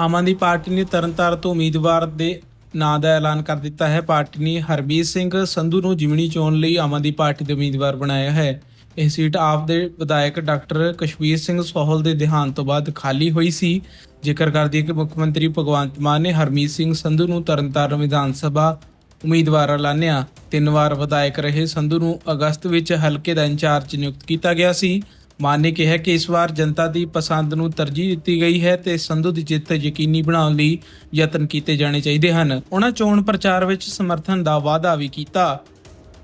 Aam Aadmi party ਨੇ ਤਰਨਤਾਰਨ ਤੋਂ ਉਮੀਦਵਾਰ ਦੇ ਨਾਂ ਦਾ ਐਲਾਨ ਕਰ ਦਿੱਤਾ ਹੈ। ਪਾਰਟੀ ਨੇ ਹਰਬੀਰ ਸਿੰਘ ਸੰਧੂ ਨੂੰ ਜਿਮਣੀ ਚੋਣ ਲਈ ਆਮ ਆਦਮੀ ਪਾਰਟੀ ਦੇ ਉਮੀਦਵਾਰ ਬਣਾਇਆ ਹੈ। ਇਹ ਸੀਟ ਆਪ ਦੇ ਵਿਧਾਇਕ ਡਾਕਟਰ ਕਸ਼ਮੀਰ ਸਿੰਘ ਸੋਹਲ ਦੇ ਦੇਹਾਂਤ ਤੋਂ ਬਾਅਦ ਖਾਲੀ ਹੋਈ ਸੀ। ਜ਼ਿਕਰ ਕਰਦੀ ਹੈ ਕਿ ਮੁੱਖ ਮੰਤਰੀ ਭਗਵੰਤ ਮਾਨ ਨੇ ਹਰਮੀਤ ਸਿੰਘ ਸੰਧੂ ਨੂੰ ਤਰਨਤਾਰਨ ਵਿਧਾਨ ਸਭਾ ਉਮੀਦਵਾਰ ਐਲਾਨਿਆ। ਤਿੰਨ ਵਾਰ ਵਿਧਾਇਕ ਰਹੇ। ਸੰਧੂ ਨੂੰ ਅਗਸਤ ਵਿੱਚ ਹਲਕੇ ਦਾ ਇੰਚਾਰਜ ਨਿਯੁਕਤ ਕੀਤਾ ਗਿਆ ਸੀ। ਮਾਨ ਨੇ ਕਿਹਾ ਕਿ ਇਸ ਵਾਰ ਜਨਤਾ ਦੀ ਪਸੰਦ ਨੂੰ ਤਰਜੀਹ ਦਿੱਤੀ ਗਈ ਹੈ ਤੇ ਸੰਧੂ ਦੀ ਜਿੱਤ ਯਕੀਨੀ ਬਣਾਉਣ ਲਈ ਯਤਨ ਕੀਤੇ ਜਾਣੇ ਚਾਹੀਦੇ ਹਨ। ਉਹਨਾਂ ਚੋਣ ਪ੍ਰਚਾਰ ਵਿੱਚ ਸਮਰਥਨ ਦਾ ਵਾਅਦਾ ਵੀ ਕੀਤਾ।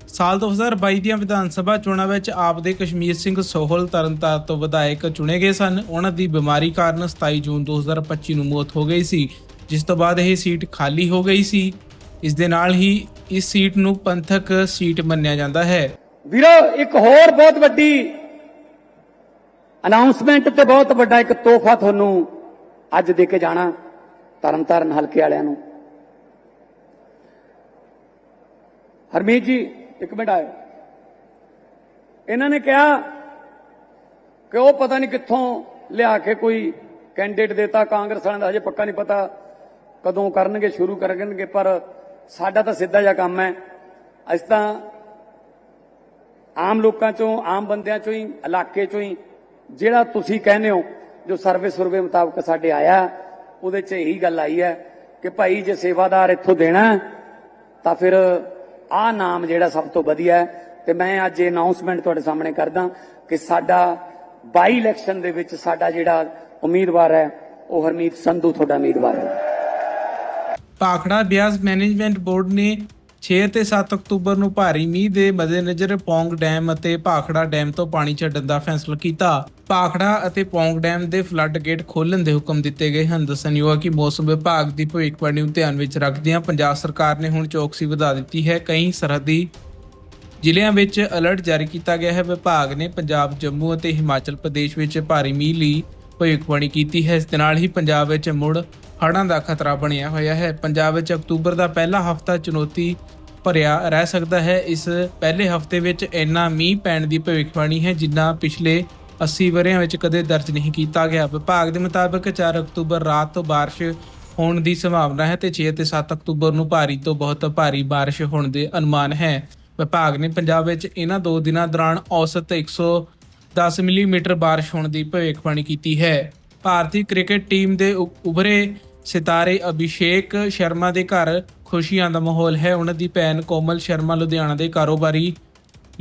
ਸਾਲ 2022 ਦੀਆਂ ਵਿਧਾਨ ਸਭਾ ਚੋਣਾਂ ਵਿੱਚ ਆਪ ਦੇ ਕਸ਼ਮੀਰ ਸਿੰਘ ਸੋਹਲ ਤਰਨਤਾਰਨ ਤੋਂ ਵਿਧਾਇਕ ਚੁਣੇ ਗਏ ਸਨ। ਉਹਨਾਂ ਦੀ ਬਿਮਾਰੀ ਕਾਰਨ 27 ਜੂਨ 2025 ਨੂੰ ਮੌਤ ਹੋ ਗਈ ਸੀ, ਜਿਸ ਤੋਂ ਬਾਅਦ ਇਹ ਸੀਟ ਖਾਲੀ ਹੋ ਗਈ ਸੀ। ਇਸ ਦੇ ਨਾਲ ਹੀ ਇਸ ਸੀਟ ਨੂੰ ਪੰਥਕ ਸੀਟ ਮੰਨਿਆ ਜਾਂਦਾ ਹੈ। ਵੀਰੋ, ਇੱਕ ਹੋਰ ਬਹੁਤ ਵੱਡੀ ਅਨਾਉਂਸਮੈਂਟ ਤੇ ਬਹੁਤ ਵੱਡਾ ਇੱਕ ਤੋਹਫਾ ਤੁਹਾਨੂੰ ਅੱਜ ਦੇ ਕੇ ਜਾਣਾ, ਤਰਨਤਾਰਨ ਹਲਕੇ ਵਾਲਿਆਂ ਨੂੰ। ਹਰਮੀਤ ਜੀ, ਇੱਕ ਮਿੰਟ ਆਇਓ। ਇਹਨਾਂ ਨੇ ਕਿਹਾ ਕਿ ਉਹ ਪਤਾ ਨਹੀਂ ਕਿੱਥੋਂ ਲਿਆ ਕੇ ਕੋਈ ਕੈਂਡੀਡੇਟ ਦੇਤਾ, ਕਾਂਗਰਸ ਵਾਲਿਆਂ ਦਾ ਹਜੇ ਪੱਕਾ ਨਹੀਂ ਪਤਾ ਕਦੋਂ ਕਰਨਗੇ, ਸ਼ੁਰੂ ਕਰਨਗੇ, ਪਰ ਸਾਡਾ ਤਾਂ ਸਿੱਧਾ ਜਿਹਾ ਕੰਮ ਹੈ। ਅਸੀਂ ਤਾਂ ਆਮ ਲੋਕਾਂ ਚੋਂ, ਆਮ ਬੰਦਿਆਂ ਚੋਂ ਹੀ, ਇਲਾਕੇ ਚੋਂ ਹੀ ਜਿਹੜਾ ਤੁਸੀਂ ਕਹਿੰਦੇ ਹੋ, ਜੋ ਸਰਵੇ ਸੁਰਵੇ ਮੁਤਾਬਕ ਸਾਡੇ ਆਇਆ, ਉਹਦੇ 'ਚ ਇਹੀ ਗੱਲ ਆਈ ਹੈ ਕਿ ਭਾਈ ਜੇ ਸੇਵਾਦਾਰ ਇੱਥੋਂ ਦੇਣਾ, ਤਾਂ ਫਿਰ ਆਹ ਨਾਮ ਜਿਹੜਾ ਸਭ ਤੋਂ ਵਧੀਆ ਹੈ। ਤੇ ਮੈਂ ਅੱਜ ਇਹ ਅਨਾਉਂਸਮੈਂਟ ਤੁਹਾਡੇ ਸਾਹਮਣੇ ਕਰਦਾ ਕਿ ਸਾਡਾ ਬਾਈ ਇਲੈਕਸ਼ਨ ਦੇ ਵਿੱਚ ਸਾਡਾ ਜਿਹੜਾ ਉਮੀਦਵਾਰ ਹੈ, ਉਹ ਹਰਮੀਤ ਸੰਧੂ ਤੁਹਾਡਾ ਉਮੀਦਵਾਰ ਹੈ। ਭਾਖੜਾ ਬਿਆਸ ਮੈਨੇਜਮੈਂਟ ਬੋਰਡ ਨੇ 6 ਤੇ 7 ਅਕਤੂਬਰ ਨੂੰ ਭਾਰੀ ਮੀਂਹ ਦੇ ਮੱਦੇਨਜ਼ਰ ਪੌਂਗ ਡੈਮ ਅਤੇ ਭਾਖੜਾ ਡੈਮ ਤੋਂ ਪਾਣੀ ਛੱਡਣ ਦਾ ਫੈਸਲਾ ਕੀਤਾ। ਭਾਖੜਾ ਅਤੇ ਪੌਂਗ ਡੈਮ ਦੇ ਫਲੱਡ ਗੇਟ ਖੋਲ੍ਹਣ ਦੇ ਹੁਕਮ ਦਿੱਤੇ ਗਏ ਹਨ। ਦੱਸਣਯੋਗ ਹੈ ਕਿ ਮੌਸਮ ਵਿਭਾਗ ਦੀ ਭਵਿੱਖਬਾਣੀ ਨੂੰ ਧਿਆਨ ਵਿੱਚ ਰੱਖਦਿਆਂ ਪੰਜਾਬ ਸਰਕਾਰ ਨੇ ਹੁਣ ਚੌਕਸੀ ਵਧਾ ਦਿੱਤੀ ਹੈ। ਕਈ ਸਰਹੱਦੀ ਜ਼ਿਲ੍ਹਿਆਂ ਵਿੱਚ ਅਲਰਟ ਜਾਰੀ ਕੀਤਾ ਗਿਆ ਹੈ। ਵਿਭਾਗ ਨੇ ਪੰਜਾਬ, ਜੰਮੂ ਅਤੇ ਹਿਮਾਚਲ ਪ੍ਰਦੇਸ਼ ਵਿੱਚ ਭਾਰੀ ਮੀਂਹ ਲਈ ਭਵਿੱਖਬਾਣੀ ਕੀਤੀ ਹੈ। ਇਸ ਦੇ ਨਾਲ ਹੀ ਪੰਜਾਬ ਵਿੱਚ ਮੁੜ ਹੜ੍ਹਾਂ ਦਾ ਖਤਰਾ ਬਣਿਆ ਹੋਇਆ ਹੈ। ਪੰਜਾਬ ਵਿੱਚ ਅਕਤੂਬਰ ਦਾ ਪਹਿਲਾ ਹਫ਼ਤਾ ਚੁਣੌਤੀ ਭਰਿਆ ਰਹਿ ਸਕਦਾ ਹੈ। ਇਸ ਪਹਿਲੇ ਹਫ਼ਤੇ ਵਿੱਚ ਇੰਨਾ ਮੀਂਹ ਪੈਣ ਦੀ ਭਵਿੱਖਬਾਣੀ ਹੈ, ਜਿੰਨਾ ਪਿਛਲੇ 80 ਵਰ੍ਹਿਆਂ ਵਿੱਚ ਕਦੇ ਦਰਜ ਨਹੀਂ ਕੀਤਾ ਗਿਆ। ਵਿਭਾਗ ਦੇ ਮੁਤਾਬਕ 4 ਅਕਤੂਬਰ ਰਾਤ ਤੋਂ ਬਾਰਿਸ਼ ਹੋਣ ਦੀ ਸੰਭਾਵਨਾ ਹੈ ਤੇ 6 ਤੇ 7 ਅਕਤੂਬਰ ਨੂੰ ਭਾਰੀ ਤੋਂ ਬਹੁਤ ਭਾਰੀ ਬਾਰਿਸ਼ ਹੋਣ ਦੇ ਅਨੁਮਾਨ ਹੈ। ਵਿਭਾਗ ਨੇ ਪੰਜਾਬ ਵਿੱਚ ਇਹਨਾਂ ਦੋ ਦਿਨਾਂ ਦੌਰਾਨ ਔਸਤ 110 ਮਿਲੀਮੀਟਰ ਬਾਰਿਸ਼ ਹੋਣ ਦੀ ਭਵਿੱਖਬਾਣੀ ਕੀਤੀ ਹੈ। ਭਾਰਤੀ ਕ੍ਰਿਕਟ ਟੀਮ ਦੇ ਉ- ਉਭਰੇ ਸਿਤਾਰੇ ਅਭਿਸ਼ੇਕ ਸ਼ਰਮਾ ਦੇ ਘਰ ਖੁਸ਼ੀਆਂ ਦਾ ਮਾਹੌਲ ਹੈ। ਉਹਨਾਂ ਦੀ ਭੈਣ ਕੋਮਲ ਸ਼ਰਮਾ ਲੁਧਿਆਣਾ ਦੇ ਕਾਰੋਬਾਰੀ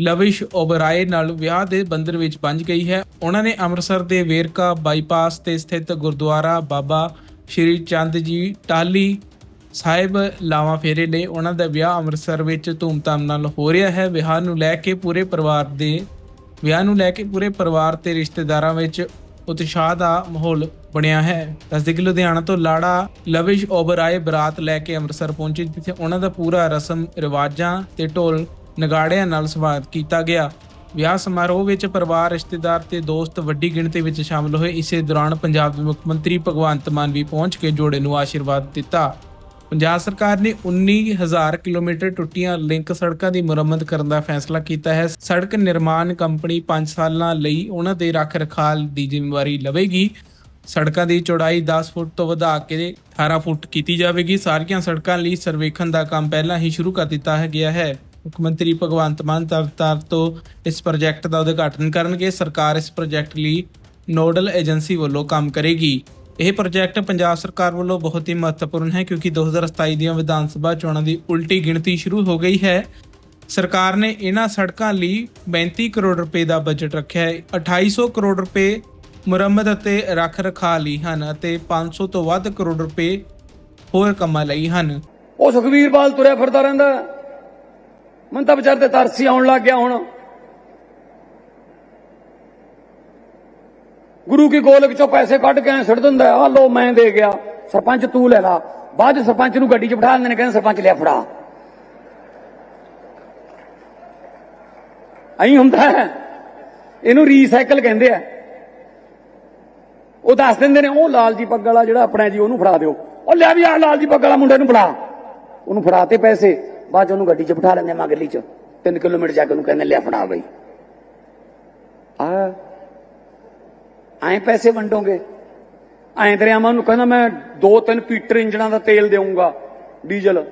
ਲਵਿਸ਼ ਓਬਰਾਏ ਨਾਲ ਵਿਆਹ ਦੇ ਬੰਧਨ ਵਿੱਚ ਬੰਝ ਗਈ ਹੈ। ਉਹਨਾਂ ਨੇ ਅੰਮ੍ਰਿਤਸਰ ਦੇ ਵੇਰਕਾ ਬਾਈਪਾਸ ਤੇ ਸਥਿਤ ਗੁਰਦੁਆਰਾ ਬਾਬਾ ਸ਼੍ਰੀ ਚੰਦ ਜੀ ਟਾਲੀ ਸਾਹਿਬ ਲਾਵਾਂ ਫੇਰੇ ਲਈ ਉਹਨਾਂ ਦਾ ਵਿਆਹ ਅੰਮ੍ਰਿਤਸਰ ਵਿੱਚ ਧੂਮਧਾਮ ਨਾਲ ਹੋ ਰਿਹਾ ਹੈ। ਵਿਆਹ ਨੂੰ ਲੈ ਕੇ ਪੂਰੇ ਪਰਿਵਾਰ ਦੇ ਵਿਆਹ ਨੂੰ ਲੈ ਕੇ ਪੂਰੇ ਪਰਿਵਾਰ ਤੇ ਰਿਸ਼ਤੇਦਾਰਾਂ ਵਿੱਚ ਉਤਸ਼ਾਹ ਦਾ ਮਾਹੌਲ ਬਣਿਆ ਹੈ। ਦੱਸਦੇ ਕਿ ਲੁਧਿਆਣਾ ਤੋਂ ਲਾੜਾ ਲਵਿਸ਼ ਓਬਰਾਏ ਬਰਾਤ ਲੈ ਕੇ ਅੰਮ੍ਰਿਤਸਰ ਪਹੁੰਚੇ, ਜਿੱਥੇ ਉਹਨਾਂ ਦਾ ਪੂਰਾ ਰਸਮ, ਰਿਵਾਜਾਂ ਤੇ ਢੋਲ ਨਗਾੜਿਆਂ ਨਾਲ ਸਵਾਗਤ ਕੀਤਾ ਗਿਆ। ਵਿਆਹ ਸਮਾਰੋਹ ਵਿੱਚ ਪਰਿਵਾਰ, ਰਿਸ਼ਤੇਦਾਰ ਤੇ ਦੋਸਤ ਵੱਡੀ ਗਿਣਤੀ ਵਿੱਚ ਸ਼ਾਮਲ ਹੋਏ। ਇਸੇ ਦੌਰਾਨ ਪੰਜਾਬ ਦੇ ਮੁੱਖ ਮੰਤਰੀ ਭਗਵੰਤ ਮਾਨ ਵੀ ਪਹੁੰਚ ਕੇ ਜੋੜੇ ਨੂੰ ਆਸ਼ੀਰਵਾਦ ਦਿੱਤਾ। ਪੰਜਾਬ ਸਰਕਾਰ ਨੇ 19000 ਕਿਲੋਮੀਟਰ ਟੁੱਟੀਆਂ ਲਿੰਕ ਸੜਕਾਂ ਦੀ ਮੁਰੰਮਤ ਕਰਨ ਦਾ ਫੈਸਲਾ ਕੀਤਾ ਹੈ। ਸੜਕ ਨਿਰਮਾਣ ਕੰਪਨੀ 5 ਸਾਲਾਂ ਲਈ ਉਹਨਾਂ ਦੇ ਰੱਖ ਰਖਾਲ ਦੀ ਜ਼ਿੰਮੇਵਾਰੀ ਲਵੇਗੀ। ਸੜਕਾਂ ਦੀ ਚੌੜਾਈ 10 ਫੁੱਟ ਤੋਂ ਵਧਾ ਕੇ 18 ਫੁੱਟ ਕੀਤੀ ਜਾਵੇਗੀ। ਸਾਰੀਆਂ ਸੜਕਾਂ ਲਈ ਸਰਵੇਖਣ ਦਾ ਕੰਮ ਪਹਿਲਾਂ ਹੀ ਸ਼ੁਰੂ ਕਰ ਦਿੱਤਾ ਹੈ, ਗਿਆ ਹੈ। ਮੁੱਖ ਮੰਤਰੀ ਭਗਵੰਤ ਮਾਨ ਤਰਤਾਰ ਤੋਂ ਇਸ ਪ੍ਰੋਜੈਕਟ ਦਾ ਉਦਘਾਟਨ ਕਰਨਗੇ। ਸਰਕਾਰ ਇਸ ਪ੍ਰੋਜੈਕਟ ਲਈ ਨੋਡਲ ਏਜੰਸੀ ਵੱਲੋਂ ਕੰਮ ਕਰੇਗੀ। ਇਹ ਪ੍ਰੋਜੈਕਟ ਪੰਜਾਬ ਸਰਕਾਰ ਵੱਲੋਂ ਬਹੁਤ ਹੀ ਮਹੱਤਵਪੂਰਨ ਹੈ ਕਿਉਂਕਿ 2027 ਦੀਆਂ ਵਿਧਾਨ ਸਭਾ ਚੋਣਾਂ ਦੀ ਉਲਟੀ ਗਿਣਤੀ ਸ਼ੁਰੂ ਹੋ ਗਈ ਹੈ। ਸਰਕਾਰ ਨੇ ਇਹਨਾਂ ਸੜਕਾਂ ਲਈ 32 ਕਰੋੜ ਰੁਪਏ ਦਾ ਬਜਟ ਰੱਖਿਆ ਹੈ। 2800 ਕਰੋੜ ਰੁਪਏ ਮੁਰੰਮਤ ਅਤੇ ਰੱਖ ਰਖਾ ਲਈ ਹਨ ਅਤੇ 500 ਤੋਂ ਵੱਧ ਕਰੋੜ ਰੁਪਏ ਹੋਰ ਕੰਮਾਂ ਲਈ ਹਨ। ਉਹ ਸੁਖਵੀਰ ਬਾਲ ਤੁਰਿਆ ਫਿਰਦਾ ਰਹਿੰਦਾ ਮਨ ਤਾਂ ਵਿਚਾਰ ਤੇ ਤਰਸੀ ਆਉਣ ਲੱਗ ਗਿਆ ਹੁਣ। ਗੁਰੂ ਕੀ ਗੋਲਕ ਚੋਂ ਪੈਸੇ ਕੱਢ ਕੇ ਐਂ ਦਿੰਦਾ ਆ ਲੋ ਮੈਂ ਦੇ ਗਿਆ। ਸਰਪੰਚ ਤੂੰ ਲੈ ਲਾ। ਬਾਅਦ 'ਚ ਸਰਪੰਚ ਨੂੰ ਗੱਡੀ 'ਚ ਬਿਠਾ ਦਿੰਦੇ ਨੇ, ਕਹਿੰਦੇ ਸਰਪੰਚ ਲਿਆ ਫੜਾ। ਐਂ ਹੁੰਦਾ ਇਹਨੂੰ ਰੀਸਾਈਕਲ ਕਹਿੰਦੇ ਆ। ਉਹ ਦੱਸ ਦਿੰਦੇ ਨੇ, ਉਹ ਲਾਲ ਜੀ ਪੱਗ ਵਾਲਾ ਜਿਹੜਾ ਆਪਣਾ ਜੀ, ਉਹਨੂੰ ਫੜਾ ਦਿਓ। ਉਹ ਲਿਆ ਵੀ ਆ ਲਾਲ ਜੀ ਪੱਗ ਵਾਲਾ ਮੁੰਡੇ ਨੂੰ ਫੜਾ। ਉਹਨੂੰ ਫੜਾਤੇ ਪੈਸੇ, ਬਾਅਦ 'ਚ ਉਹਨੂੰ ਗੱਡੀ 'ਚ ਬਿਠਾ ਲੈਂਦੇ ਮਗਲੀ 'ਚ। 3 ਕਿਲੋਮੀਟਰ ਜਾ ਕੇ ਉਹਨੂੰ ਕਹਿੰਦੇ ਲਿਆ ਫੜਾ ਬਈ। ਆ। ਐਂ ਪੈਸੇ ਵੰਡੋਗੇ? ਐਂ ਦਰਿਆਵਾਂ ਨੂੰ ਕਹਿੰਦਾ, ਮੈਂ ਦੋ ਤਿੰਨ ਪੀਟਰ ਇੰਜਣਾਂ ਦਾ ਤੇਲ ਦੇਵਾਂਗਾ ਡੀਜ਼ਲ।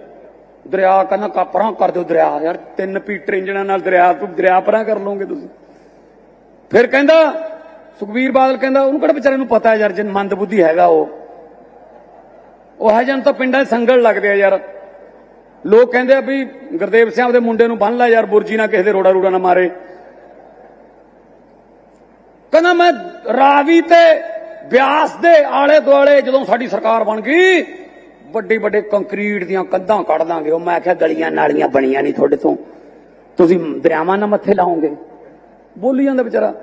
ਦਰਿਆ ਕਹਿੰਦਾ, ਕਾਪਰਾਂ ਕਰ ਦਿਓ ਦਰਿਆ। ਯਾਰ, ਤਿੰਨ ਪੀਟਰ ਇੰਜਣਾਂ ਨਾਲ ਦਰਿਆ, ਤੂੰ ਦਰਿਆ ਪਰਾਂ ਕਰ ਲਓਗੇ ਤੁਸੀਂ। ਫਿਰ ਕਹਿੰਦਾ ਸੁਖਵੀਰ ਬਾਦਲ ਕਹਿੰਦਾ, ਉਹਨੂੰ ਕਿਹੜਾ ਵਿਚਾਰੇ ਨੂੰ ਪਤਾ ਹੈ ਯਾਰ ਜਨ ਮੰਦਬੁੱਧੀ ਹੈਗਾ ਉਹ। ਉਹ ਹੈ ਜਨ ਤਾਂ ਪਿੰਡਾਂ 'ਚ ਸੰਗਲ ਲੱਗਦੇ ਆ ਯਾਰ। ਲੋਕ ਕਹਿੰਦੇ ਆ ਵੀ ਗੁਰਦੇਵ ਸਿੰਘ ਦੇ ਮੁੰਡੇ ਨੂੰ ਬੰਨ ਲੈ ਯਾਰ, ਬੁਰਜੀ ਨਾ ਕਿਸੇ ਦੇ ਰੋੜਾ ਰੂੜਾ ਨਾ ਮਾਰੇ। ਕਹਿੰਦਾ, ਮੈਂ ਰਾਵੀ ਤੇ ਬਿਆਸ ਦੇ ਆਲੇ ਦੁਆਲੇ ਜਦੋਂ ਸਾਡੀ ਸਰਕਾਰ ਬਣ ਗਈ, ਵੱਡੇ ਵੱਡੇ ਕੰਕਰੀਟ ਦੀਆਂ ਕੰਧਾਂ ਕੱਢ ਦਾਂਗੇ। ਉਹ ਮੈਂ ਆਖਿਆ ਗਲੀਆਂ ਨਾਲੀਆਂ ਬਣੀਆਂ ਨਹੀਂ ਤੁਹਾਡੇ ਤੋਂ। ਤੁਸੀਂ ਦਰਿਆਵਾਂ ਨਾਲ ਮੱਥੇ ਲਾਓਗੇ। ਬੋਲੀ ਜਾਂਦਾ ਵਿਚਾਰਾ।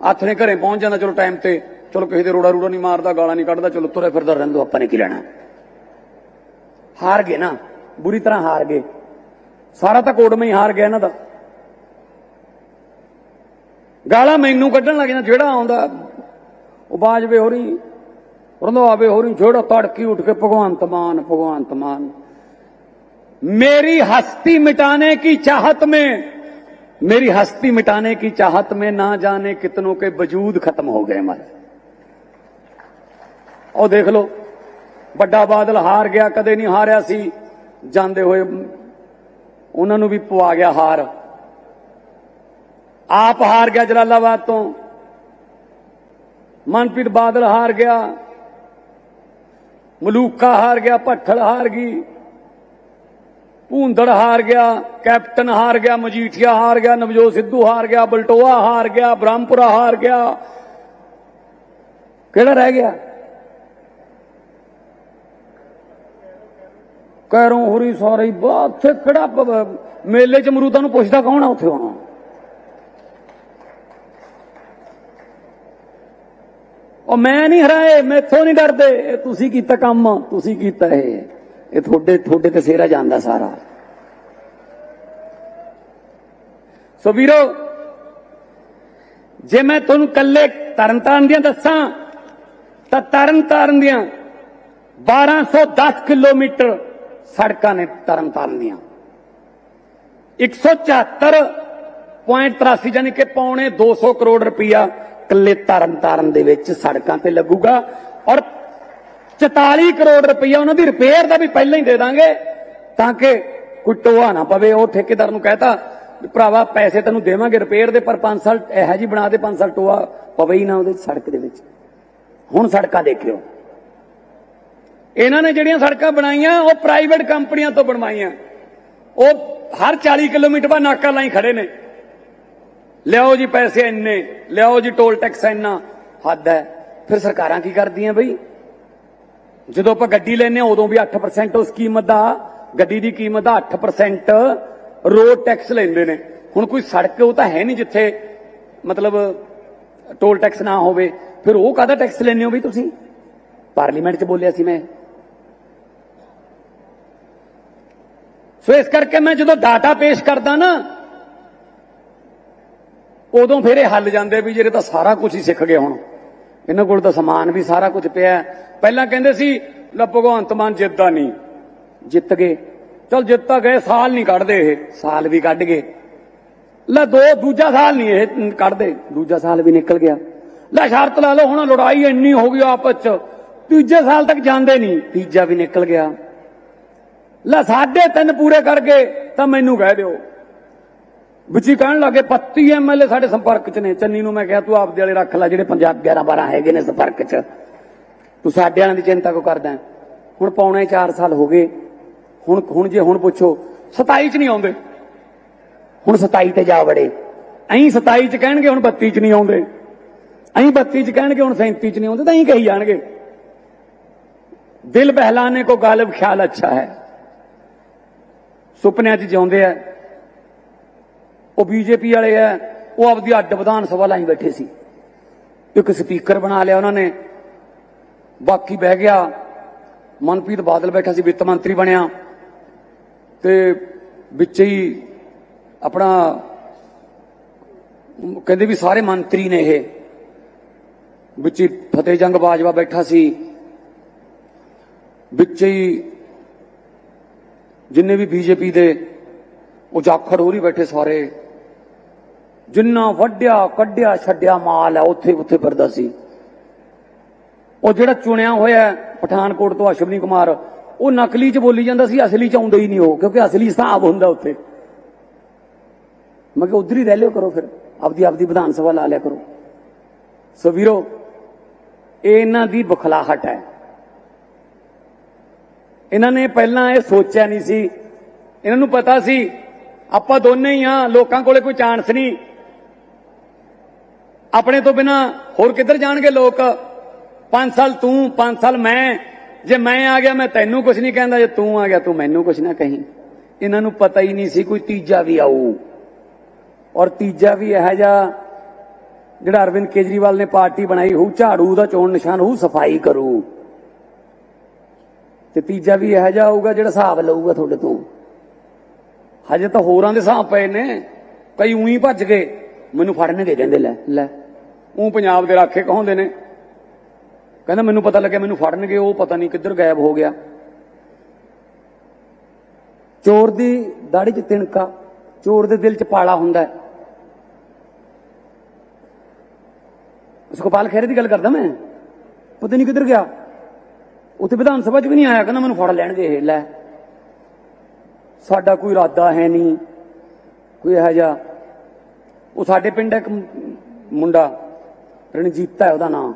ਹੱਥ ਨੇ ਘਰੇ ਪਹੁੰਚ ਜਾਂਦਾ, ਚਲੋ ਟਾਈਮ ਤੇ, ਚਲੋ ਕਿਸੇ ਦੇ ਰੋੜਾ ਰੂੜਾ ਨਹੀਂ ਮਾਰਦਾ, ਗਾਲਾਂ ਨਹੀਂ ਕੱਢਦਾ, ਚਲੋ ਤੁਰੇ ਫਿਰਦਾ ਰਹਿੰਦੋ, ਆਪਾਂ ਨੇ ਕੀ ਲੈਣਾ? ਹਾਰ ਗਏ ਨਾ, ਬੁਰੀ ਤਰ੍ਹਾਂ ਹਾਰ ਗਏ। ਸਾਰਾ ਤਾਂ ਕੋਡਮੇ ਹੀ ਹਾਰ ਗਿਆ ਇਹਨਾਂ ਦਾ। ਗਾਲਾ ਮੈਨੂੰ ਕੱਢਣ ਲੱਗ ਜਾਂਦਾ, ਜਿਹੜਾ ਆਉਂਦਾ, ਉਹ ਬਾਜਵੇ ਹੋਰੀ, ਰੰਧਾਵੇ ਹੋਰੀ, ਜਿਹੜਾ ਤੜਕੀ ਉੱਠ ਕੇ, ਭਗਵੰਤ ਮਾਨ ਭਗਵੰਤ ਮਾਨ, ਮੇਰੀ ਹਸਤੀ ਮਿਟਾਣੇ ਕੀ ਚਾਹਤ ਮੈਂ? मेरी हस्ती मिटाने की चाहत में ना जाने कितनों के वजूद खत्म हो गए हमारे ਉਹ ਦੇਖ ਲਓ ਵੱਡਾ ਬਾਦਲ ਹਾਰ ਗਿਆ ਕਦੇ ਨਹੀਂ ਹਾਰਿਆ ਸੀ ਜਾਂਦੇ ਹੋਏ ਉਹਨਾਂ ਨੂੰ ਵੀ ਪਵਾ ਗਿਆ ਹਾਰ ਆਪ ਹਾਰ ਗਿਆ ਜਲਾਲਾਬਾਦ ਤੋਂ ਮਨਪ੍ਰੀਤ ਬਾਦਲ ਹਾਰ ਗਿਆ ਮਲੂਕਾ ਹਾਰ ਗਿਆ ਭੱਠਲ ਹਾਰ ਗਈ ਭੂੰਦੜ ਹਾਰ ਗਿਆ, ਕੈਪਟਨ ਹਾਰ ਗਿਆ, ਮਜੀਠੀਆ ਹਾਰ ਗਿਆ, ਨਵਜੋਤ ਸਿੱਧੂ ਹਾਰ ਗਿਆ, ਬਲਟੋਆ ਹਾਰ ਗਿਆ, ਬ੍ਰਹਮਪੁਰਾ ਹਾਰ ਗਿਆ। ਕਿਹੜਾ ਰਹਿ ਗਿਆ? ਕੈਰੋਂ ਹੋਰੀ ਸਾਰੇ ਹੀ ਉੱਥੇ ਕਿਹੜਾ ਮੇਲੇ ਚ ਮਰੂਦਾਂ ਨੂੰ ਪੁੱਛਦਾ ਕੌਣ ਆ ਉੱਥੇ ਹੁਣ? ਉਹ ਮੈਂ ਨਹੀਂ ਹਰਾਏ, ਮੈਥੋਂ ਨਹੀਂ ਡਰਦੇ। ਇਹ ਤੁਸੀਂ ਕੀਤਾ ਕੰਮ, ਤੁਸੀਂ ਕੀਤਾ ਇਹ। ਇਹ ਤੁਹਾਡੇ ਤੁਹਾਡੇ ਤੇ ਸੇਰਾ ਜਾਂਦਾ ਸਾਰਾ। ਸੋ ਵੀਰੋ, ਜੇ ਮੈਂ ਤੁਹਾਨੂੰ ਕੱਲੇ ਤਰਨਤਾਰਨ ਦੀਆਂ ਦੱਸਾਂ, ਤਾਂ ਤਰਨਤਾਰਨ ਦੀਆਂ 1210 ਕਿਲੋਮੀਟਰ ਸੜਕਾਂ ਨੇ ਤਰਨਤਾਰਨ ਦੀਆਂ। 174.83 ਯਾਨੀ ਕਿ ਪੌਣੇ 200 ਕਰੋੜ ਰੁਪਇਆ ਕੱਲੇ ਤਰਨਤਾਰਨ ਦੇ ਵਿੱਚ ਸੜਕਾਂ ਤੇ ਲੱਗੂਗਾ ਔਰ 44 ਕਰੋੜ ਰੁਪਈਆ ਉਹਨਾਂ ਦੀ ਰਿਪੇਅਰ ਦਾ ਵੀ ਪਹਿਲਾਂ ਹੀ ਦੇ ਦਾਂਗੇ ਤਾਂ ਕਿ ਕੋਈ ਟੋਆ ਨਾ ਪਵੇ। ਉਹ ਠੇਕੇਦਾਰ ਨੂੰ ਕਹਤਾ ਭਰਾਵਾ, ਪੈਸੇ ਤੈਨੂੰ ਦੇਵਾਂਗੇ ਰਿਪੇਅਰ ਦੇ, ਪਰ 5 ਸਾਲ ਇਹੋ ਜੀ ਬਣਾ ਦੇ 5 ਸਾਲ ਟੋਆ ਪਵੇ ਹੀ ਨਾ ਉਹਦੇ ਸੜਕ ਦੇ ਵਿੱਚ। ਹੁਣ ਸੜਕਾਂ ਦੇਖਿਓ। ਇਹਨਾਂ ਨੇ ਜਿਹੜੀਆਂ ਸੜਕਾਂ ਬਣਾਈਆਂ, ਉਹ ਪ੍ਰਾਈਵੇਟ ਕੰਪਨੀਆਂ ਤੋਂ ਬਣਵਾਈਆਂ। ਉਹ ਹਰ 40 ਕਿਲੋਮੀਟਰ ਬਾਅਦ ਨਾਕਾ ਲਾਈ ਖੜੇ ਨੇ। ਲਿਆਓ ਜੀ ਪੈਸੇ ਇੰਨੇ, ਲਿਆਓ ਜੀ ਟੋਲ ਟੈਕਸ ਇੰਨਾ, ਹੱਦ ਹੈ। ਫਿਰ ਸਰਕਾਰਾਂ ਕੀ ਕਰਦੀਆਂ ਬਈ? ਜਦੋਂ ਆਪਾਂ ਗੱਡੀ ਲੈਨੇ ਆ ਉਦੋਂ ਵੀ 8% ਉਸ ਕੀਮਤ ਦਾ, ਗੱਡੀ ਦੀ ਕੀਮਤ ਦਾ 8% ਰੋਡ ਟੈਕਸ ਲੈਂਦੇ ਨੇ। ਹੁਣ ਕੋਈ ਸੜਕ, ਉਹ ਤਾਂ ਹੈ ਨਹੀਂ ਜਿੱਥੇ ਮਤਲਬ ਟੋਲ ਟੈਕਸ ਨਾ ਹੋਵੇ। ਫਿਰ ਉਹ ਕਾਹਦਾ ਟੈਕਸ ਲੈਂਦੇ ਹੋ ਵੀ ਤੁਸੀਂ? ਪਾਰਲੀਮੈਂਟ 'ਚ ਬੋਲਿਆ ਸੀ ਮੈਂ। ਸੋ ਇਸ ਕਰਕੇ ਮੈਂ ਜਦੋਂ ਡਾਟਾ ਪੇਸ਼ ਕਰਦਾ ਨਾ, ਉਦੋਂ ਫਿਰ ਇਹ ਹੱਲ ਜਾਂਦੇ ਵੀ ਜਿਹੜੇ ਤਾਂ ਸਾਰਾ ਕੁਝ ਹੀ ਸਿੱਖ ਗਏ ਹੁਣ। ਇਹਨਾਂ ਕੋਲ ਤਾਂ ਸਮਾਨ ਵੀ ਸਾਰਾ ਕੁਝ ਪਿਆ ਪਹਿਲਾਂ ਕਹਿੰਦੇ ਸੀ, ਲੈ ਭਗਵੰਤ ਮਾਨ ਜਿੱਤਦਾ ਨਹੀਂ। ਜਿੱਤ ਗਏ। ਚਲ ਜਿੱਤ ਤਾਂ ਗਏ, ਸਾਲ ਨਹੀਂ ਕੱਢਦੇ ਇਹ। ਸਾਲ ਵੀ ਕੱਢ ਗਏ। ਲੈ ਦੋ, ਦੂਜਾ ਸਾਲ ਨਹੀਂ ਇਹ ਕੱਢਦੇ। ਦੂਜਾ ਸਾਲ ਵੀ ਨਿਕਲ ਗਿਆ। ਲੈ ਸ਼ਰਤ ਲਾ ਲਓ, ਹੁਣ ਲੜਾਈ ਇੰਨੀ ਹੋ ਗਈ ਆਪਸ ਚ। ਤੀਜੇ ਸਾਲ ਤੱਕ ਜਾਂਦੇ ਨਹੀਂ। ਤੀਜਾ ਵੀ ਨਿਕਲ ਗਿਆ। ਲੈ ਸਾਢੇ ਤਿੰਨ ਪੂਰੇ ਕਰ ਗਏ, ਤਾਂ ਮੈਨੂੰ ਕਹਿ ਦਿਓ। ਵਿੱਚ ਹੀ ਕਹਿਣ ਲੱਗੇ 32 ਐਮਐਲਏ ਸਾਡੇ ਸੰਪਰਕ 'ਚ ਨੇ। ਚੰਨੀ ਨੂੰ ਮੈਂ ਕਿਹਾ, ਤੂੰ ਆਪਦੇ ਵਾਲੇ ਰੱਖ ਲੈ, ਜਿਹੜੇ ਪੰਜਾਬ 11 12 ਹੈਗੇ ਨੇ ਸੰਪਰਕ 'ਚ। ਤੂੰ ਸਾਡੇ ਵਾਲਿਆਂ ਦੀ ਚਿੰਤਾ ਕਿਉਂ ਕਰਦਾ ਹੁਣ ਪੌਣੇ 4 ਸਾਲ ਹੋ ਗਏ। ਹੁਣ ਹੁਣ ਜੇ ਹੁਣ ਪੁੱਛੋ 27 'ਚ ਨਹੀਂ ਆਉਂਦੇ। ਹੁਣ 27 ਤੇ ਜਾ ਵੜੇ। ਐਂ 27 'ਚ ਕਹਿਣਗੇ, ਹੁਣ 32 'ਚ ਨਹੀਂ ਆਉਂਦੇ। ਐਂ 32 'ਚ ਕਹਿਣਗੇ, ਹੁਣ 37 'ਚ ਨਹੀਂ ਆਉਂਦੇ, ਤਾਂ ਐਂ ਕਹੀ ਜਾਣਗੇ। ਦਿਲ ਬਹਿਲਾਨੇ ਕੋ ਗਾਲਿਬ, ਖਿਆਲ ਅੱਛਾ ਹੈ। ਸੁਪਨਿਆਂ 'ਚ ਜਿਉਂਦੇ ਆ। ਉਹ ਬੀਜੇਪੀ ਵਾਲੇ ਆ ਉਹ ਆਪਦੀ ਅੱਡ ਵਿਧਾਨ ਸਭਾ ਲਾਈ ਬੈਠੇ ਸੀ। ਇੱਕ ਸਪੀਕਰ ਬਣਾ ਲਿਆ ਉਹਨਾਂ ਨੇ, ਬਾਕੀ ਬਹਿ ਗਿਆ। ਮਨਪ੍ਰੀਤ ਬਾਦਲ ਬੈਠਾ ਸੀ, ਵਿੱਤ ਮੰਤਰੀ ਬਣਿਆ। ਤੇ ਵਿੱਚ ਹੀ ਆਪਣਾ, ਕਹਿੰਦੇ ਵੀ ਸਾਰੇ ਮੰਤਰੀ ਨੇ ਇਹ। ਵਿੱਚ ਹੀ ਫਤਿਹ ਜੰਗ ਬਾਜਵਾ ਬੈਠਾ ਸੀ। ਵਿੱਚ ਹੀ ਜਿੰਨੇ ਵੀ ਬੀਜੇਪੀ ਦੇ ਉਹ ਜਾਖੜ ਹੋਰੀ ਬੈਠੇ ਸਾਰੇ। ਜਿੰਨਾ ਵੱਡਿਆ ਕੱਢਿਆ, ਛੱਡਿਆ ਮਾਲ ਹੈ, ਉੱਥੇ ਉੱਥੇ ਫਿਰਦਾ ਸੀ। ਉਹ ਜਿਹੜਾ ਚੁਣਿਆ ਹੋਇਆ ਪਠਾਨਕੋਟ ਤੋਂ ਅਸ਼ਵਨੀ ਕੁਮਾਰ, ਉਹ ਨਕਲੀ ਚ ਬੋਲੀ ਜਾਂਦਾ ਸੀ, ਅਸਲੀ ਚ ਆਉਂਦਾ ਹੀ ਨਹੀਂ ਉਹ, ਕਿਉਂਕਿ ਅਸਲੀ ਹਿਸਾਬ ਹੁੰਦਾ ਉੱਥੇ। ਮੈਂ ਕਿਹਾ, ਉਧਰ ਹੀ ਰਹਿ ਲਿਓ, ਕਰੋ ਫਿਰ। ਆਪਦੀ ਆਪਦੀ ਵਿਧਾਨ ਸਭਾ ਲਾ ਲਿਆ ਕਰੋ। ਸੋ ਵੀਰੋ, ਇਹ ਇਹਨਾਂ ਦੀ ਬਖਲਾਹਟ ਹੈ। ਇਹਨਾਂ ਨੇ ਪਹਿਲਾਂ ਇਹ ਸੋਚਿਆ ਨਹੀਂ ਸੀ। ਇਹਨਾਂ ਨੂੰ ਪਤਾ ਸੀ ਆਪਾਂ ਦੋਨੇ ਹੀ ਆ, ਲੋਕਾਂ ਕੋਲੇ ਕੋਈ ਚਾਂਸ ਨਹੀਂ। ਆਪਣੇ ਤੋਂ ਬਿਨਾ ਹੋਰ ਕਿੱਧਰ ਜਾਣਗੇ ਲੋਕ? 5 ਸਾਲ ਤੂੰ 5 ਸਾਲ ਮੈਂ। ਜੇ ਮੈਂ ਆ ਗਿਆ, ਮੈਂ ਤੈਨੂੰ ਕੁਝ ਨਹੀਂ ਕਹਿੰਦਾ। ਜੇ ਤੂੰ ਆ ਗਿਆ, ਤੂੰ ਮੈਨੂੰ ਕੁਝ ਨਾ ਕਹੀਂ। ਇਹਨਾਂ ਨੂੰ ਪਤਾ ਹੀ ਨਹੀਂ ਸੀ ਕੋਈ ਤੀਜਾ ਵੀ ਆਊ। ਔਰ ਤੀਜਾ ਵੀ ਇਹ ਜਿਹਾ ਜਿਹੜਾ ਅਰਵਿੰਦ ਕੇਜਰੀਵਾਲ ਨੇ ਪਾਰਟੀ ਬਣਾਈ ਹੋਊ, ਝਾੜੂ ਦਾ ਚੋਣ ਨਿਸ਼ਾਨ ਹੋਊ, ਸਫ਼ਾਈ ਕਰੂ। ਤੇ ਤੀਜਾ ਵੀ ਇਹ ਜਿਹਾ ਆਊਗਾ ਜਿਹੜਾ ਹਿਸਾਬ ਲਊਗਾ ਤੁਹਾਡੇ ਤੋਂ। ਹਜੇ ਤਾਂ ਹੋਰਾਂ ਦੇ ਹਿਸਾਬ ਪਏ ਨੇ। ਕਈ ਉਹੀ ਭੱਜ ਗਏ। ਮੈਨੂੰ ਫੜਨਗੇ ਕਹਿੰਦੇ ਲੈ। ਲੈ। ਉਹ ਪੰਜਾਬ ਦੇ ਰਾਖੇ ਕਹਾਉਂਦੇ ਨੇ। ਕਹਿੰਦਾ ਮੈਨੂੰ ਪਤਾ ਲੱਗਿਆ ਮੈਨੂੰ ਫੜਨਗੇ ਉਹ ਪਤਾ ਨਹੀਂ ਕਿੱਧਰ ਗਾਇਬ ਹੋ ਗਿਆ। ਚੋਰ ਦੀ ਦਾੜੀ 'ਚ ਤਿਣਕਾ ਚੋਰ ਦੇ ਦਿਲ 'ਚ ਪਾਲਾ ਹੁੰਦਾ। ਹੈ ਸੁਖਪਾਲ ਖਹਿਰੇ ਦੀ ਗੱਲ ਕਰਦਾ ਮੈਂ? ਪਤਾ ਨਹੀਂ ਕਿੱਧਰ ਗਿਆ। ਉੱਥੇ ਵਿਧਾਨ ਸਭਾ 'ਚ ਵੀ ਨਹੀਂ ਆਇਆ ਕਹਿੰਦਾ ਮੈਨੂੰ ਫੜ ਲੈਣਗੇ ਇਹ ਲੈ। ਸਾਡਾ ਕੋਈ ਇਰਾਦਾ ਹੈ ਨਹੀਂ। ਕੋਈ ਇਹੋ ਜਿਹਾ। ਉਹ ਸਾਡੇ ਪਿੰਡ ਇੱਕ ਮੁੰਡਾ, ਰਣਜੀਤਾ ਹੈ ਉਹਦਾ ਨਾਮ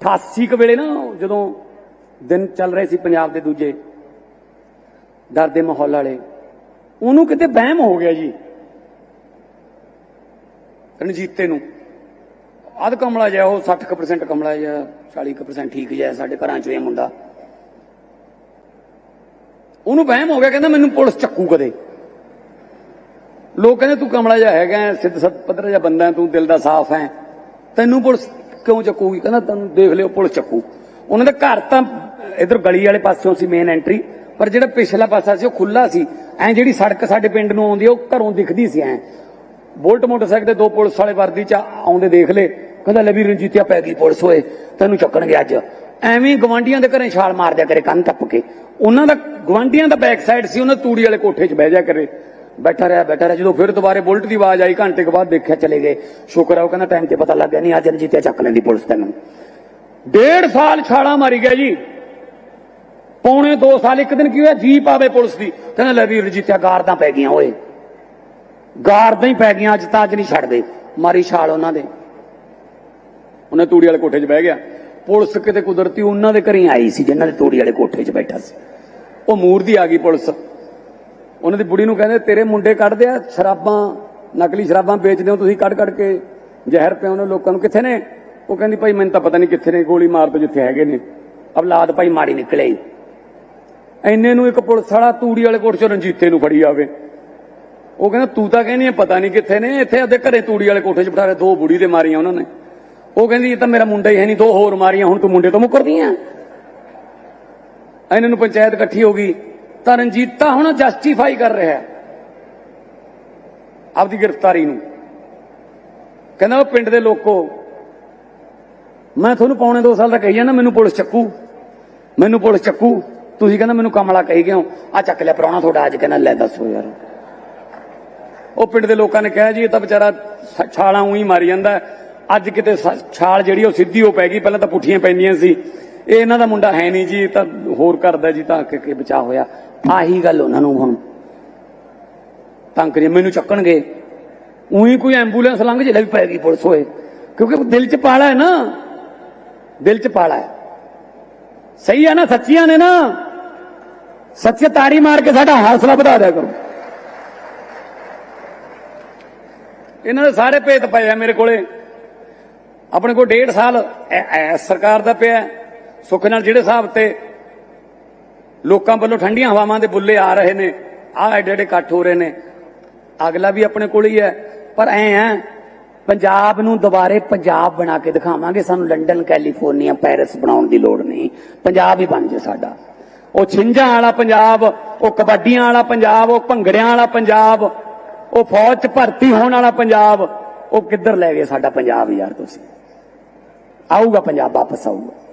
88 ਕੁ ਵੇਲੇ ਨਾ ਜਦੋਂ ਦਿਨ ਚੱਲ ਰਹੇ ਸੀ ਪੰਜਾਬ ਦੇ ਦੂਜੇ, ਡਰ ਦੇ ਮਾਹੌਲ ਵਾਲੇ। ਉਹਨੂੰ ਕਿਤੇ ਵਹਿਮ ਹੋ ਗਿਆ ਜੀ, ਰਣਜੀਤੇ ਨੂੰ। ਅੱਧ ਕਮਲਾ ਜਿਹਾ, ਉਹ 60% ਕਮਲਾ ਜਿਹਾ 40% ਠੀਕ ਜਿਹਾ ਸਾਡੇ ਘਰਾਂ 'ਚੋਂ ਇਹ ਮੁੰਡਾ। ਉਹਨੂੰ ਵਹਿਮ ਹੋ ਗਿਆ ਕਹਿੰਦਾ ਮੈਨੂੰ ਪੁਲਿਸ ਚੱਕੂ ਕਦੇ। ਲੋਕ ਕਹਿੰਦੇ ਤੂੰ ਕਮਲਾ ਜਿਹਾ ਹੈਗਾ ਸਿੱਧ ਸਤ ਪੱਧਰ ਜਿਹਾ ਬੰਦਾ ਤੂੰ ਦਿਲ ਦਾ ਸਾਫ਼ ਹੈ। ਤੈਨੂੰ ਪੁਲਿਸ ਕਿਉਂ ਚੱਕੂਗੀ? ਕਹਿੰਦਾ ਤੈਨੂੰ ਦੇਖ ਲਿਓ ਪੁਲਿਸ ਚੱਕੂ। ਉਹਨਾਂ ਦੇ ਘਰ ਤਾਂ ਇਧਰ ਗਲੀ ਵਾਲੇ ਪਾਸਿਓਂ ਸੀ ਮੇਨ ਐਂਟਰੀ ਪਰ ਜਿਹੜਾ ਪਿਛਲਾ ਪਾਸਾ ਸੀ ਉਹ ਖੁੱਲਾ ਸੀ। ਐ ਜਿਹੜੀ ਸੜਕ ਸਾਡੇ ਪਿੰਡ ਨੂੰ ਆਉਂਦੀ ਆ, ਉਹ ਘਰੋਂ ਦਿਖਦੀ ਸੀ ਐ। ਬੋਲਟ ਮੋਟਰਸਾਈਕਲ ਤੇ ਦੋ ਪੁਲਿਸ ਵਾਲੇ ਵਰਦੀ ਚ ਆਉਂਦੇ ਦੇਖ ਲੇ। ਕਹਿੰਦਾ ਲੈ ਵੀ ਰਣਜੀਤਿਆ ਪੈ ਗਈ ਪੁਲਿਸ ਹੋਏ ਤੈਨੂੰ ਚੱਕਣਗੇ ਅੱਜ। ਐਵੇਂ ਗਵਾਂਡੀਆਂ ਦੇ ਘਰੇ ਛਾਲ ਮਾਰ ਦਿਆ ਕਰੇ ਕੰਨ ਟੱਪ ਕੇ। ਉਹਨਾਂ ਦਾ ਗਵਾਂਡੀਆਂ ਦਾ ਬੈਕ ਸਾਈਡ ਸੀ, ਉਹਨਾਂ ਤੂੜੀ ਵਾਲੇ ਕੋਠੇ 'ਚ ਬਹਿ ਜਾ ਕਰੇ। ਬੈਠਾ ਰਿਹਾ ਬੈਠਾ ਰਿਹਾ। ਜਦੋਂ ਫਿਰ ਦੁਬਾਰੇ ਬੁਲਟ ਦੀ ਆਵਾਜ਼ ਆਈ, ਘੰਟੇ ਕੁ ਬਾਅਦ ਦੇਖਿਆ ਚਲੇ ਗਏ। ਸ਼ੁਕਰ ਹੈ ਉਹ ਕਹਿੰਦਾ ਟਾਈਮ ਤੇ ਪਤਾ ਲੱਗ ਗਿਆ, ਨਹੀਂ, ਅੱਜ ਰਣਜੀਤਿਆ ਚੱਕ ਲੈਂਦੀ ਪੁਲਿਸ ਤੈਨੂੰ। ਡੇਢ ਸਾਲ ਛਾਲਾ ਮਾਰੀ ਗਿਆ ਜੀ। ਪੌਣੇ 2 ਸਾਲ, ਇੱਕ ਦਿਨ ਕੀ ਹੋਇਆ? ਜੀਪ ਆਵੇ ਪੁਲਿਸ ਦੀ। ਕਹਿੰਦਾ, ਲੈ ਵੀ ਰਣਜੀਤਿਆ ਗਾਰਦਾਂ ਪੈ ਗਈਆਂ, ਓਏ। ਗਾਰਦਾਂ ਹੀ ਪੈ ਗਈਆਂ, ਅੱਜ ਤਾਂ ਅੱਜ ਨਹੀਂ ਛੱਡਦੇ। ਮਾਰੀ ਛਾਲ ਉਹਨਾਂ ਦੇ। ਉਹਨੇ ਤੂੜੀ ਵਾਲੇ ਕੋਠੇ 'ਚ ਬਹਿ ਗਿਆ। ਪੁਲਿਸ ਕਿਤੇ ਕੁਦਰਤੀ ਉਹਨਾਂ ਦੇ ਘਰੇ ਆਈ ਸੀ ਜਿਨ੍ਹਾਂ ਦੇ ਤੂੜੀ ਵਾਲੇ ਕੋਠੇ 'ਚ ਬੈਠਾ ਸੀ। ਉਹ ਮੂਰ ਦੀ ਆ ਗਈ ਪੁਲਿਸ। ਉਹਨਾਂ ਦੀ ਬੁੜੀ ਨੂੰ ਕਹਿੰਦੇ, ਤੇਰੇ ਮੁੰਡੇ ਕੱਢਦੇ ਆ, ਸ਼ਰਾਬਾਂ, ਨਕਲੀ ਸ਼ਰਾਬਾਂ ਵੇਚਦੇ ਹੋ ਤੁਸੀਂ ਕੱਢ ਕੱਢ ਕੇ। ਜ਼ਹਿਰ ਪਿਆਉਂਦੇ ਲੋਕਾਂ ਨੂੰ। ਕਿੱਥੇ ਨੇ? ਉਹ ਕਹਿੰਦੀ, ਭਾਈ, ਮੈਨੂੰ ਤਾਂ ਪਤਾ ਨਹੀਂ ਕਿੱਥੇ ਨੇ, ਗੋਲੀ ਮਾਰ ਦੋ ਜਿੱਥੇ ਹੈਗੇ ਨੇ। ਔਲਾਦ ਭਾਈ ਮਾੜੀ ਨਿਕਲੇ ਹੀ ਐਨੇ ਨੂੰ ਇੱਕ ਪੁਲਿਸ ਵਾਲਾ ਤੂੜੀ ਵਾਲੇ ਕੋਠੇ 'ਚੋਂ ਰਣਜੀਤੇ ਨੂੰ ਫੜੀ ਆਵੇ। ਉਹ ਕਹਿੰਦਾ, ਤੂੰ ਤਾਂ ਕਹਿੰਦੀ ਹੈ ਪਤਾ ਨਹੀਂ ਕਿੱਥੇ ਨੇ। ਇੱਥੇ ਅੱਧੇ ਘਰੇ ਤੂੜੀ ਵਾਲੇ ਕੋਠੇ 'ਚ ਬਿਠਾ ਰਹੇ ਦੋ ਬੁੜੀ ਦੇ ਮਾਰੀਆਂ ਉਹਨਾਂ ਨੇ। ਉਹ ਕਹਿੰਦੀ, ਇਹ ਤਾਂ ਮੇਰਾ ਮੁੰਡਾ ਹੀ ਹੈ ਨਹੀਂ, ਦੋ ਹੋਰ ਮਾਰੀਆਂ, ਹੁਣ ਤੂੰ ਮੁੰਡੇ ਤੋਂ ਮੁੱਕਰਦੀ ਆ? ਇਹਨਾਂ ਨੂੰ ਪੰਚਾਇਤ ਇਕੱਠੀ ਹੋ ਗਈ। ਤਾਂ ਰਣਜੀਤਾ ਹੁਣ ਜਸਟੀਫਾਈ ਕਰ ਰਿਹਾ ਹੈ ਆਪਦੀ ਗ੍ਰਿਫਤਾਰੀ ਨੂੰ। ਕਹਿੰਦਾ ਉਹ ਪਿੰਡ ਦੇ ਲੋਕੋ, ਮੈਂ ਤੁਹਾਨੂੰ ਪੌਣੇ 2 ਸਾਲ ਦਾ ਕਹੀ ਜਾਂਦਾ, ਮੈਨੂੰ ਪੁਲਿਸ ਚੱਕੂ। ਮੈਨੂੰ ਪੁਲਿਸ ਚੱਕੂ। ਤੁਸੀਂ ਕਹਿੰਦਾ ਮੈਨੂੰ ਕਮਲਾ ਕਹੀ ਗਏ ਹੋ ਆ ਚੱਕ ਲਿਆ ਪ੍ਰਾਹੁਣਾ ਤੁਹਾਡਾ ਅੱਜ ਕਹਿੰਦਾ, ਲੈ ਦੱਸੋ ਯਾਰ। ਉਹ ਪਿੰਡ ਦੇ ਲੋਕਾਂ ਨੇ ਕਿਹਾ ਜੀ, ਇਹ ਤਾਂ ਵਿਚਾਰਾ ਛਾਲਾਂ ਉਹੀ ਮਾਰੀ ਜਾਂਦਾ। ਅੱਜ ਕਿਤੇ ਸ- ਛਾਲ ਜਿਹੜੀ ਉਹ ਸਿੱਧੀ ਹੋ ਪੈ ਗਈ, ਪਹਿਲਾਂ ਤਾਂ ਪੁੱਠੀਆਂ ਪੈਂਦੀਆਂ ਸੀ। ਇਹ ਇਹਨਾਂ ਦਾ ਮੁੰਡਾ ਹੈ ਨਹੀਂ ਜੀ, ਇਹ ਤਾਂ ਹੋਰ ਕਰਦਾ ਜੀ, ਤਾਂ ਕਿ ਕਿ ਬਚਾ ਹੋਇਆ। ਆਹੀ ਗੱਲ ਉਹਨਾਂ ਨੂੰ ਹੁਣ। ਤੰਗ ਕਰੀ ਮੈਨੂੰ ਚੱਕਣਗੇ। ਉਹੀ ਕੋਈ ਐਂਬੂਲੈਂਸ ਲੰਘ ਜੇ ਵੀ ਪੈ ਗਈ ਪੁਲਿਸ ਹੋਏ ਕਿਉਂਕਿ ਦਿਲ 'ਚ ਪਾਲਾ ਹੈ ਨਾ। ਦਿਲ 'ਚ ਪਾਲਾ ਹੈ। ਸਹੀ ਆ ਨਾ, ਸੱਚੀਆਂ ਨੇ ਨਾ। ਸੱਚੇ ਤਾਰੀ ਮਾਰ ਕੇ ਸਾਡਾ ਹੌਸਲਾ ਵਧਾ ਦਿਆ ਕਰੋ। ਇਹਨਾਂ ਦੇ ਸਾਰੇ ਭੇਤ ਪਏ ਆ ਮੇਰੇ ਕੋਲੇ। ਆਪਣੇ ਕੋਲ ਡੇਢ ਸਾਲ ਐ- ਸਰਕਾਰ ਦਾ ਪਿਆ। ਸੁੱਖ ਨਾਲ ਜਿਹੜੇ ਹਿਸਾਬ ਤੇ ਲੋਕਾਂ ਵੱਲੋਂ ਠੰਡੀਆਂ ਹਵਾਵਾਂ ਦੇ ਬੁੱਲੇ ਆ ਰਹੇ ਨੇ ਆ ਐਡੇ ਐਡੇ ਇਕੱਠ ਹੋ ਰਹੇ ਨੇ, ਅਗਲਾ ਵੀ ਆਪਣੇ ਕੋਲ ਹੀ ਹੈ। ਪਰ ਐ ਆ ਪੰਜਾਬ ਨੂੰ ਦੁਬਾਰੇ ਪੰਜਾਬ ਬਣਾ ਕੇ ਦਿਖਾਵਾਂਗੇ, ਸਾਨੂੰ ਲੰਡਨ, ਕੈਲੀਫੋਰਨੀਆ, ਪੈਰਿਸ ਬਣਾਉਣ ਦੀ ਲੋੜ ਨਹੀਂ। ਪੰਜਾਬ ਹੀ ਬਣ ਜੇ ਸਾਡਾ। ਉਹ ਛਿੰਝਾਂ ਵਾਲਾ ਪੰਜਾਬ, ਉਹ ਕਬੱਡੀਆਂ ਵਾਲਾ ਪੰਜਾਬ, ਉਹ ਭੰਗੜਿਆਂ ਵਾਲਾ ਪੰਜਾਬ, ਉਹ ਫੌਜ 'ਚ ਭਰਤੀ ਹੋਣ ਵਾਲਾ ਪੰਜਾਬ, ਉਹ ਕਿੱਧਰ ਲੈ ਗਏ ਸਾਡਾ ਪੰਜਾਬ ਯਾਰ ਤੁਸੀਂ? ਆਊਗਾ ਪੰਜਾਬ, ਵਾਪਸ ਆਊਗਾ।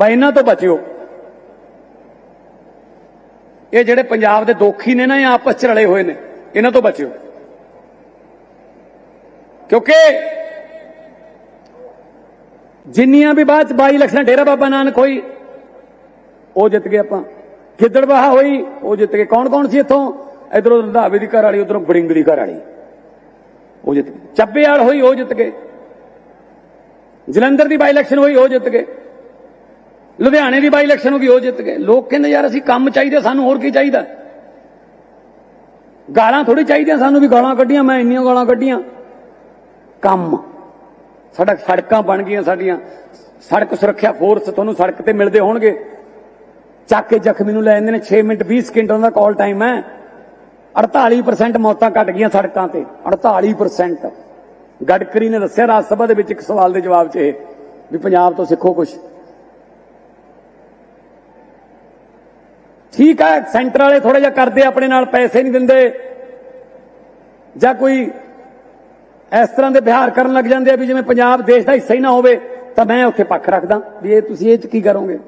ਬਈ, ਇਹਨਾਂ ਤੋਂ ਬਚਿਓ। ਇਹ ਜਿਹੜੇ ਪੰਜਾਬ ਦੇ ਦੋਖੀ ਨੇ ਨਾ, ਇਹ ਆਪਸ ਚ ਰਲੇ ਹੋਏ ਨੇ, ਇਹਨਾਂ ਤੋਂ ਬਚਿਓ। ਕਿਉਂਕਿ ਜਿੰਨੀਆਂ ਵੀ ਬਾਅਦ ਚ ਬਾਈ ਇਲੈਕਸ਼ਨ ਡੇਰਾ ਬਾਬਾ ਨਾਨਕ ਹੋਈ, ਉਹ ਜਿੱਤ ਗਏ ਆਪਾਂ। ਗਿੱਦੜਬਾਹਾ ਹੋਈ, ਉਹ ਜਿੱਤ ਗਏ। ਕੌਣ ਕੌਣ ਸੀ ਇੱਥੋਂ? ਇਧਰੋਂ ਰੰਧਾਵੇ ਦੀ ਘਰ ਵਾਲੀ, ਉਧਰੋਂ ਬੜਿੰਗ ਦੀ ਘਰ ਵਾਲੀ। ਉਹ ਜਿੱਤ ਗਏ। ਚੱਬੇਵਾਲ ਹੋਈ, ਉਹ ਜਿੱਤ ਗਏ। ਜਲੰਧਰ ਦੀ ਬਾਈ ਇਲੈਕਸ਼ਨ ਹੋਈ, ਉਹ ਜਿੱਤ ਗਏ। ਲੁਧਿਆਣੇ ਦੀ ਬਾਈ ਇਲੈਕਸ਼ਨ ਹੋ ਗਈ, ਉਹ ਜਿੱਤ ਗਏ। ਲੋਕ ਕਹਿੰਦੇ, ਯਾਰ, ਅਸੀਂ ਕੰਮ ਚਾਹੀਦੇ, ਸਾਨੂੰ ਹੋਰ ਕੀ ਚਾਹੀਦਾ? ਗਾਲਾਂ ਥੋੜੀ ਚਾਹੀਦੀਆਂ, ਸਾਨੂੰ ਵੀ ਗਾਲਾਂ ਕੱਢੀਆਂ, ਮੈਂ ਇੰਨੀਆਂ ਗਾਲਾਂ ਕੱਢੀਆਂ। ਕੰਮ। ਸਾਡਾ ਸੜਕਾਂ ਬਣ ਗਈਆਂ ਸਾਡੀਆਂ। ਸੜਕ ਸੁਰੱਖਿਆ ਫੋਰਸ ਤੁਹਾਨੂੰ ਸੜਕ ਤੇ ਮਿਲਦੇ ਹੋਣਗੇ। ਚੱਕ ਕੇ ਜ਼ਖਮੀ ਨੂੰ ਲੈ ਜਾਂਦੇ ਨੇ। 6 ਮਿੰਟ 20 ਸਕਿੰਟ ਉਹਨਾਂ ਦਾ ਕਾਲ ਟਾਈਮ ਹੈ। 48% ਮੌਤਾਂ ਘਟ ਗਈਆਂ ਸੜਕਾਂ ਤੇ। 48% ਗਡਕਰੀ ਨੇ ਦੱਸਿਆ, ਰਾਜ ਸਭਾ ਦੇ ਵਿੱਚ ਇੱਕ ਸਵਾਲ ਦੇ ਜਵਾਬ 'ਚ ਇਹ, ਵੀ ਪੰਜਾਬ ਤੋਂ ਸਿੱਖੋ ਕੁਝ ਠੀਕ ਹੈ ਸੈਂਟਰ ਵਾਲੇ ਥੋੜਾ ਜਿਹਾ ਕਰਦੇ ਆਪਣੇ ਨਾਲ ਪੈਸੇ ਨਹੀਂ ਦਿੰਦੇ। ਜਾਂ ਕੋਈ ਇਸ ਤਰ੍ਹਾਂ ਦੇ ਵਿਹਾਰ ਕਰਨ ਲੱਗ ਜਾਂਦੇ ਆ ਵੀ ਜਿਵੇਂ ਪੰਜਾਬ ਦੇਸ਼ ਦਾ ਹਿੱਸਾ ਹੀ ਨਾ ਹੋਵੇ, ਤਾਂ ਮੈਂ ਉੱਥੇ ਪੱਖ ਰੱਖਦਾ ਵੀ ਇਹ ਤੁਸੀਂ ਇਹ ਚ ਕੀ ਕਰੋਗੇ?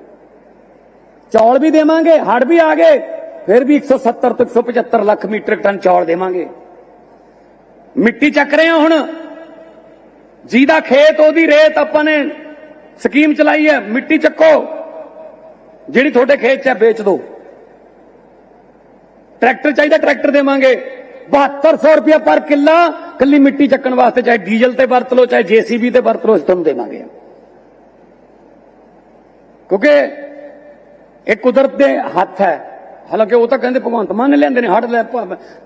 ਚੌਲ ਵੀ ਦੇਵਾਂਗੇ ਹੜ ਵੀ ਆ ਗਏ, ਫਿਰ ਵੀ 170 ਤੋਂ 175 ਲੱਖ ਮੀਟ੍ਰਿਕ ਟਨ ਚੌਲ ਦੇਵਾਂਗੇ। ਮਿੱਟੀ ਚੱਕ ਰਹੇ ਹਾਂ ਹੁਣ। ਜਿਹਦਾ ਖੇਤ, ਉਹਦੀ ਰੇਤ ਆਪਾਂ ਨੇ ਸਕੀਮ ਚਲਾਈ ਹੈ, ਮਿੱਟੀ ਚੱਕੋ। ਜਿਹੜੀ ਤੁਹਾਡੇ ਖੇਤ 'ਚ ਹੈ, ਵੇਚ ਦਿਓ। ਟਰੈਕਟਰ ਚਾਹੀਦਾ, ਟਰੈਕਟਰ ਦੇਵਾਂਗੇ। 7200 ਰੁਪਇਆ ਪਰ ਕਿੱਲਾ ਕੱਲੀ ਮਿੱਟੀ ਚੱਕਣ ਵਾਸਤੇ ਚਾਹੇ ਡੀਜ਼ਲ ਤੇ ਵਰਤ ਲਓ, ਚਾਹੇ ਜੀਸੀਬੀ ਤੇ ਵਰਤ ਲਓ, ਅਸੀਂ ਤੁਹਾਨੂੰ ਦੇਵਾਂਗੇ। ਕਿਉਂਕਿ ਇਹ ਕੁਦਰਤ ਦੇ ਹੱਥ ਹੈ। ਹਾਲਾਂਕਿ ਉਹ ਤਾਂ ਕਹਿੰਦੇ ਭਗਵੰਤ ਮਾਨ ਨੇ ਲੈਂਦੇ ਨੇ ਹੜ ਲੈ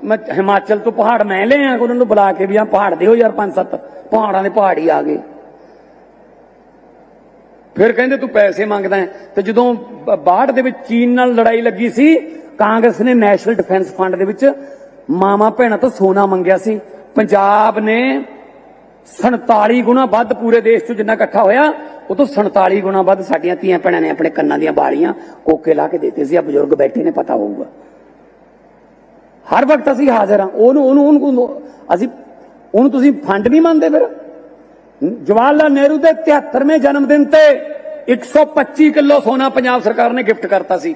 ਮੈਂ ਹਿਮਾਚਲ ਤੋਂ ਪਹਾੜ ਮੈਂ ਲਿਆ ਉਹਨਾਂ ਨੂੰ ਬੁਲਾ ਕੇ ਵੀ ਆ ਪਹਾੜ ਦਿਓ ਯਾਰ ਪੰਜ ਸੱਤ, ਪਹਾੜਾਂ ਦੇ ਪਹਾੜ ਹੀ ਆ ਗਏ। ਫਿਰ ਕਹਿੰਦੇ ਤੂੰ ਪੈਸੇ ਮੰਗਦਾ ਹੈ। ਤੇ ਜਦੋਂ ਬ- ਬਾੜ ਦੇ ਵਿੱਚ ਚੀਨ ਨਾਲ ਲੜਾਈ ਲੱਗੀ ਸੀ, ਕਾਂਗਰਸ ਨੇ ਨੈਸ਼ਨਲ ਡਿਫੈਂਸ ਫੰਡ ਦੇ ਵਿੱਚ ਮਾਮਾ ਭੈਣਾਂ ਤੋਂ ਸੋਨਾ ਮੰਗਿਆ ਸੀ। ਪੰਜਾਬ ਨੇ 47 ਗੁਣਾ ਵੱਧ ਪੂਰੇ ਦੇਸ਼ 'ਚ ਜਿੰਨਾ ਇਕੱਠਾ ਹੋਇਆ, ਉਹ ਤੋਂ 47 ਗੁਣਾ ਵੱਧ ਸਾਡੀਆਂ ਧੀਆਂ ਭੈਣਾਂ ਨੇ ਆਪਣੇ ਕੰਨਾਂ ਦੀਆਂ ਬਾਲੀਆਂ ਕੋਕੇ ਲਾ ਕੇ ਦਿੱਤੇ ਸੀ। ਆ ਬਜ਼ੁਰਗ ਬੈਠੇ ਨੇ, ਪਤਾ ਹੋਊਗਾ। ਹਰ ਵਕਤ ਅਸੀਂ ਹਾਜ਼ਰ ਹਾਂ। ਉਹਨੂੰ ਉਹਨੂੰ ਉਹਨੂੰ ਅਸੀਂ ਉਹਨੂੰ ਤੁਸੀਂ ਫੰਡ ਨਹੀਂ ਮੰਨਦੇ ਫਿਰ? ਜਵਾਹਰ ਲਾਲ ਨਹਿਰੂ ਦੇ 73ਵੇਂ ਜਨਮ ਦਿਨ ਤੇ 125 ਕਿਲੋ ਸੋਨਾ ਪੰਜਾਬ ਸਰਕਾਰ ਨੇ ਗਿਫਟ ਕਰਤਾ ਸੀ।